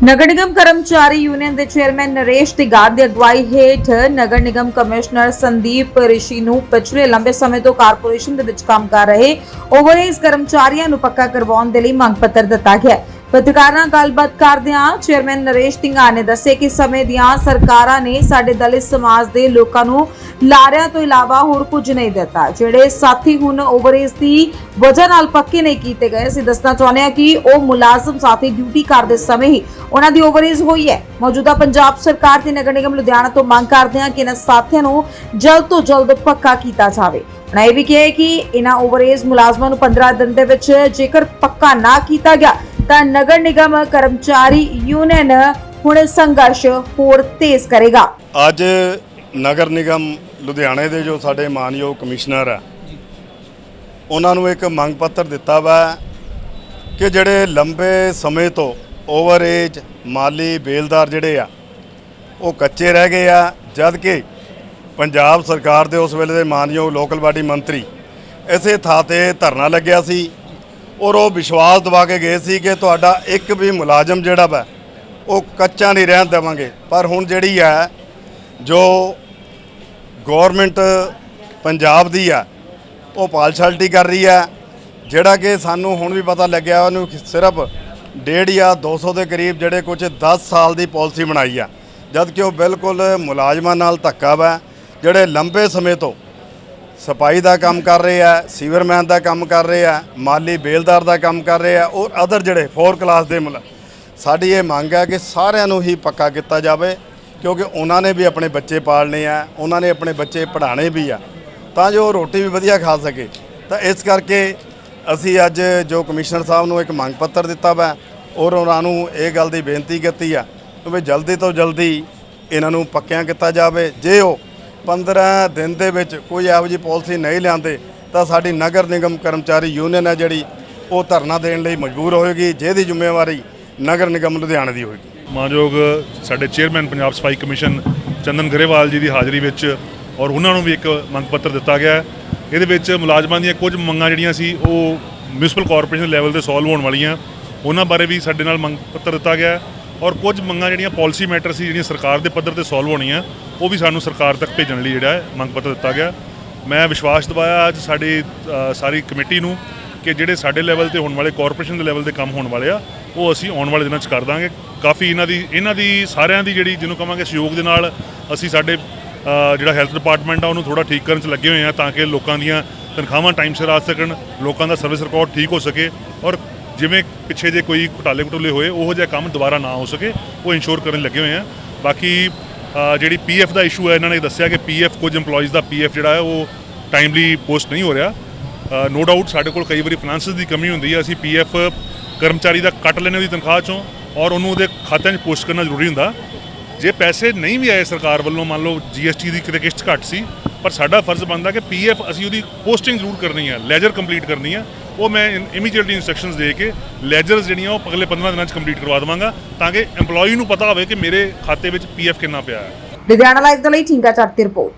ਨਗਰ ਨਿਗਮ ਕਰਮਚਾਰੀ ਯੂਨੀਅਨ ਦੇ ਚੇਅਰਮੈਨ ਨਰੇਸ਼ ਤਿਗਾਰ ਦੀ ਅਗਵਾਈ ਹੇਠ ਨਗਰ ਨਿਗਮ ਕਮਿਸ਼ਨਰ ਸੰਦੀਪ ਰਿਸ਼ੀ ਨੂੰ ਪਿਛਲੇ ਲੰਬੇ ਸਮੇਂ ਤੋਂ ਕਾਰਪੋਰੇਸ਼ਨ ਦੇ ਵਿੱਚ ਕੰਮ ਕਰ ਰਹੇ ਓਵਰਏਜ ਕਰਮਚਾਰੀਆਂ ਨੂੰ ਪੱਕਾ ਕਰਵਾਉਣ ਦੇ ਲਈ ਮੰਗ ਪੱਤਰ ਦਿੱਤਾ ਗਿਆ ਪੱਤਰਕਾਰਾਂ ਨਾਲ ਗੱਲਬਾਤ ਕਰਦਿਆਂ ਚੇਅਰਮੈਨ ਨਰੇਸ਼ ਤਿੰਗਾ ਨੇ ਦੱਸਿਆ ਕਿ ਸਮੇਂ ਦੀਆਂ ਸਰਕਾਰਾਂ ਨੇ ਸਾਡੇ ਦਲਿਤ ਸਮਾਜ ਦੇ ਲੋਕਾਂ ਨੂੰ ਲਾਰਿਆਂ ਤੋਂ ਇਲਾਵਾ ਹੋਰ ਕੁਝ ਨਹੀਂ ਦਿੱਤਾ। ਜਿਹੜੇ ਸਾਥੀ ਹੁਣ ਓਵਰਏਜ ਦੀ ਵਜ੍ਹਾ ਨਾਲ ਪੱਕੇ ਨਹੀਂ ਕੀਤੇ ਗਏ, ਅਸੀਂ ਦੱਸਣਾ ਚਾਹੁੰਦੇ ਹਾਂ ਕਿ ਉਹ ਮੁਲਾਜ਼ਮ ਸਾਥੀ ਡਿਊਟੀ ਕਰਦੇ ਸਮੇਂ ਹੀ ਉਹਨਾਂ ਦੀ ਓਵਰਏਜ ਹੋਈ ਹੈ। ਮੌਜੂਦਾ ਪੰਜਾਬ ਸਰਕਾਰ ਤੇ ਨਗਰ ਨਿਗਮ ਲੁਧਿਆਣਾ ਤੋਂ ਮੰਗ ਕਰਦੇ ਹਾਂ ਕਿ ਇਹਨਾਂ ਸਾਥੀਆਂ ਨੂੰ ਜਲਦ ਤੋਂ ਜਲਦ ਪੱਕਾ ਕੀਤਾ ਜਾਵੇ। ਉਹਨਾਂ ਇਹ ਵੀ ਕਿਹਾ ਕਿ ਇਹਨਾਂ ਓਵਰਏਜ ਮੁਲਾਜ਼ਮਾਂ ਨੂੰ 15 ਦਿਨ ਦੇ ਵਿੱਚ ਜੇਕਰ ਪੱਕਾ ਨਾ ਕੀਤਾ ਗਿਆ, ਤਾਂ ਨਗਰ ਨਿਗਮ ਕਰਮਚਾਰੀ ਯੂਨੀਅਨ ਹੁਣ ਸੰਘਰਸ਼ ਹੋਰ ਤੇਜ਼ ਕਰੇਗਾ। ਅੱਜ ਨਗਰ ਨਿਗਮ ਲੁਧਿਆਣੇ ਦੇ ਜੋ ਸਾਡੇ ਮਾਨਯੋਗ ਕਮਿਸ਼ਨਰ ਆ ਉਹਨਾਂ ਨੂੰ ਇੱਕ ਮੰਗ ਪੱਤਰ ਦਿੱਤਾ ਵਾ ਕਿ ਜਿਹੜੇ ਲੰਬੇ ਸਮੇਂ ਤੋਂ ਓਵਰ ਏਜ ਮਾਲੀ ਬੇਲਦਾਰ ਜਿਹੜੇ ਆ, ਉਹ ਕੱਚੇ ਰਹਿ ਗਏ ਆ ਜਦ ਕਿ ਪੰਜਾਬ ਸਰਕਾਰ ਦੇ ਉਸ ਵੇਲੇ ਦੇ ਮਾਨਯੋਗ ਲੋਕਲ ਬਾਡੀ ਮੰਤਰੀ ਇਸੇ ਥਾਂ ਤੇ ਧਰਨਾ ਲੱਗਿਆ ਸੀ, ਔਰ ਉਹ ਵਿਸ਼ਵਾਸ ਦਿਵਾ ਕੇ ਗਏ ਸੀ ਕਿ ਤੁਹਾਡਾ ਇੱਕ ਵੀ ਮੁਲਾਜ਼ਮ ਜਿਹੜਾ ਵਾ, ਉਹ ਕੱਚਾ ਨਹੀਂ ਰਹਿਣ ਦੇਵਾਂਗੇ। ਪਰ ਹੁਣ ਜਿਹੜੀ ਹੈ, ਜੋ ਗਵਰਨਮੈਂਟ ਪੰਜਾਬ ਦੀ ਆ, ਉਹ ਪਾਲਸ਼ਾਲਟੀ ਕਰ ਰਹੀ ਆ। ਜਿਹੜਾ ਕਿ ਸਾਨੂੰ ਹੁਣ ਵੀ ਪਤਾ ਲੱਗਿਆ, ਉਹਨੂੰ ਸਿਰਫ ਡੇਢ ਜਾਂ 200 ਦੇ ਕਰੀਬ ਜਿਹੜੇ ਕੁਝ 10 ਸਾਲ ਦੀ ਪਾਲਿਸੀ ਬਣਾਈ ਆ। ਜਦ ਕਿ ਉਹ ਬਿਲਕੁਲ ਮੁਲਾਜ਼ਮਾਂ ਨਾਲ ਧੱਕਾ ਵਾ, ਜਿਹੜੇ ਲੰਬੇ ਸਮੇਂ ਤੋਂ ਸਪਾਈ ਦਾ ਕੰਮ ਕਰ ਰਹੇ ਆ, ਸੀਵਰਮੈਨ ਦਾ ਕੰਮ ਕਰ ਰਹੇ ਆ, ਮਾਲੀ ਬੇਲਦਾਰ ਦਾ ਕੰਮ ਕਰ ਰਹੇ ਆ, ਔਰ ਅਦਰ ਜਿਹੜੇ 4 ਕਲਾਸ ਦੇ ਮੁਲਾ, ਸਾਡੀ ਇਹ ਮੰਗ ਹੈ ਕਿ ਸਾਰਿਆਂ ਨੂੰ ਹੀ ਪੱਕਾ ਕੀਤਾ ਜਾਵੇ। ਕਿਉਂਕਿ ਉਹਨਾਂ ਨੇ ਵੀ ਆਪਣੇ ਬੱਚੇ ਪਾਲਣੇ ਆ, ਉਹਨਾਂ ਨੇ ਆਪਣੇ ਬੱਚੇ ਪੜ੍ਹਾਣੇ ਵੀ ਆ। ਤਾਂ ਜੋ ਉਹ ਰੋਟੀ ਵੀ ਵਧੀਆ ਖਾ ਸਕੇ। ਤਾਂ ਇਸ ਕਰਕੇ ਅਸੀਂ ਅੱਜ ਜੋ ਕਮਿਸ਼ਨਰ ਸਾਹਿਬ ਨੂੰ ਇੱਕ ਮੰਗ ਪੱਤਰ ਦਿੱਤਾ ਵਾ, ਔਰ ਉਹਨਾਂ ਨੂੰ ਇਹ ਗੱਲ ਦੀ ਬੇਨਤੀ ਕੀਤੀ ਆ ਕਿ ਵੀ ਜਲਦੀ ਤੋਂ ਜਲਦੀ ਇਹਨਾਂ ਨੂੰ ਪੱਕਿਆਂ ਕੀਤਾ ਜਾਵੇ। ਜੇ ਉਹ 15 ਦਿਨ ਦੇ ਵਿੱਚ ਕੋਈ ਇਹੋ ਜਿਹੀ ਪਾਲਿਸੀ ਨਹੀਂ ਲਿਆਂਦੇ ਤਾਂ ਸਾਡੀ ਨਗਰ ਨਿਗਮ ਕਰਮਚਾਰੀ ਯੂਨੀਅਨ ਹੈ ਜਿਹੜੀ, ਉਹ ਧਰਨਾ ਦੇਣ ਲਈ ਮਜਬੂਰ ਹੋਏਗੀ, ਜਿਹਦੀ ਜ਼ਿੰਮੇਵਾਰੀ ਨਗਰ ਨਿਗਮ ਲੁਧਿਆਣਾ ਦੀ ਹੋਏਗੀ। ਮਾਨਯੋਗ ਸਾਡੇ ਚੇਅਰਮੈਨ ਪੰਜਾਬ ਸਫ਼ਾਈ ਕਮਿਸ਼ਨ ਚੰਦਨ ਗਰੇਵਾਲ ਜੀ ਦੀ ਹਾਜ਼ਰੀ ਵਿੱਚ ਔਰ ਉਹਨਾਂ ਨੂੰ ਵੀ ਇੱਕ ਮੰਗ ਪੱਤਰ ਦਿੱਤਾ ਗਿਆ ਹੈ। ਇਹਦੇ ਵਿੱਚ ਮੁਲਾਜ਼ਮਾਂ ਦੀਆਂ ਕੁਝ ਮੰਗਾਂ ਜਿਹੜੀਆਂ ਸੀ, ਉਹ ਮਿਊਨਿਸਪਲ ਕਾਰਪੋਰੇਸ਼ਨ ਲੈਵਲ ਤੇ ਸੋਲਵ ਹੋਣ ਵਾਲੀਆਂ। ਉਹਨਾਂ ਬਾਰੇ ਵੀ ਸਾਡੇ ਨਾਲ ਮੰਗ ਪੱਤਰ ਦਿੱਤਾ ਗਿਆ ਔਰ ਕੁਝ ਮੰਗਾਂ ਜਿਹੜੀਆਂ ਪਾਲਿਸੀ ਮੈਟਰ ਸੀ, ਜਿਹੜੀਆਂ ਸਰਕਾਰ ਦੇ ਪੱਧਰ ਤੇ ਸੋਲਵ ਹੋਣੀਆਂ, ਉਹ ਵੀ ਸਾਨੂੰ ਸਰਕਾਰ ਤੱਕ ਭੇਜਣ ਲਈ ਜਿਹੜਾ ਹੈ ਮੰਗ ਪੱਤਰ ਦਿੱਤਾ ਗਿਆ ਮੈਂ ਵਿਸ਼ਵਾਸ ਦਿਵਾਇਆ ਅੱਜ ਸਾਡੀ ਸਾਰੀ ਕਮੇਟੀ ਨੂੰ ਕਿ ਜਿਹੜੇ ਸਾਡੇ ਲੈਵਲ ਤੇ ਹੋਣ ਵਾਲੇ ਕਾਰਪੋਰੇਸ਼ਨ ਦੇ ਲੈਵਲ ਤੇ ਕੰਮ ਹੋਣ ਵਾਲੇ ਆ ਉਹ ਅਸੀਂ ਆਉਣ ਵਾਲੇ ਦਿਨਾਂ 'ਚ ਕਰ ਦਾਂਗੇ। ਕਾਫੀ ਇਹਨਾਂ ਦੀ ਇਹਨਾਂ ਦੀ ਸਾਰਿਆਂ ਦੀ ਜਿਹੜੀ ਜਿਹਨੂੰ ਕਹਾਂਗੇ ਸਹਿਯੋਗ ਦੇ ਨਾਲ ਅਸੀਂ ਸਾਡੇ ਜਿਹੜਾ ਹੈਲਥ ਡਿਪਾਰਟਮੈਂਟ ਆ ਉਹਨੂੰ ਥੋੜਾ ਠੀਕ ਕਰਨ 'ਚ ਲੱਗੇ ਹੋਏ ਆ ਤਾਂ ਕਿ ਲੋਕਾਂ ਦੀਆਂ ਤਨਖਾਹਾਂ ਟਾਈਮ ਸਿਰ ਆ ਸਕਣ ਲੋਕਾਂ ਦਾ ਸਰਵਿਸ ਰਿਕਾਰਡ ਠੀਕ ਹੋ ਸਕੇ ਔਰ ਜਿਵੇਂ ਪਿੱਛੇ ਜੇ ਕੋਈ ਘੁਟਾਲੇ ਘਟੂਲੇ ਹੋਏ ਉਹੋ ਜਿਹਾ ਕੰਮ ਦੁਬਾਰਾ ਨਾ ਹੋ ਸਕੇ ਉਹ ਇੰਸ਼ੋਰ ਕਰਨ ਲੱਗੇ ਹੋਏ ਆ। ਬਾਕੀ ਅ, ਜਿਹੜੀ ਪੀਐਫ ਦਾ ਇਸ਼ੂ ਹੈ ਇਹਨਾਂ ਨੇ ਦੱਸਿਆ ਕਿ ਪੀਐਫ ਕੁਝ EMPLOYEES ਦਾ ਪੀਐਫ ਜਿਹੜਾ ਹੈ ਉਹ ਟਾਈਮਲੀ ਪੋਸਟ ਨਹੀਂ ਹੋ ਰਿਹਾ। ਨੋ ਡਾਊਟ ਸਾਡੇ ਕੋਲ ਕਈ ਵਾਰੀ ਫਾਈਨਾਂਸਿਸ ਦੀ ਕਮੀ ਹੁੰਦੀ ਹੈ। ਅਸੀਂ ਪੀਐਫ ਕਰਮਚਾਰੀ ਦਾ ਕੱਟ ਲੈਣੇ ਉਹਦੀ ਤਨਖਾਹ ਚੋਂ ਔਰ ਉਹਨੂੰ ਉਹਦੇ ਖਾਤਿਆਂ 'ਚ ਪੋਸਟ ਕਰਨਾ ਜ਼ਰੂਰੀ ਹੁੰਦਾ। ਜੇ ਪੈਸੇ ਨਹੀਂ ਵੀ ਆਏ ਸਰਕਾਰ ਵੱਲੋਂ, ਮੰਨ ਲਓ ਜੀਐਸਟੀ ਦੀ ਕਿਤੇ ਕਿਸ਼ਤ ਘੱਟ ਸੀ, ਪਰ ਸਾਡਾ ਫਰਜ਼ ਬਣਦਾ ਕਿ ਪੀਐਫ ਅਸੀਂ ਉਹਦੀ ਪੋਸਟਿੰਗ ਜ਼ਰੂਰ ਕਰਨੀ ਹੈ ਲੈਜਰ ਕੰਪਲੀਟ ਕਰਨੀ ਹੈ। ਉਹ ਮੈਂ ਇਮੀਡੀਏਟਲੀ ਇਨਸਟਰਕਸ਼ਨਸ ਦੇ ਕੇ ਲੈਜਰਸ ਜਿਹੜੀਆਂ ਉਹ ਅਗਲੇ 15 ਦਿਨਾਂ 'ਚ ਕੰਪਲੀਟ ਕਰਵਾ ਦੇਵਾਂਗਾ ਤਾਂ ਕਿ EMPLOYEE ਨੂੰ ਪਤਾ ਹੋਵੇ ਕਿ ਮੇਰੇ ਖਾਤੇ ਵਿੱਚ ਪੀਐਫ ਕਿੰਨਾ ਪਿਆ ਹੈ। ਲੁਧਿਆਣਾ ਲਾਈਵ ਦੇ ਲਈ ਠੀਕਾ ਚੱਟ ਦੀ ਰਿਪੋਰਟ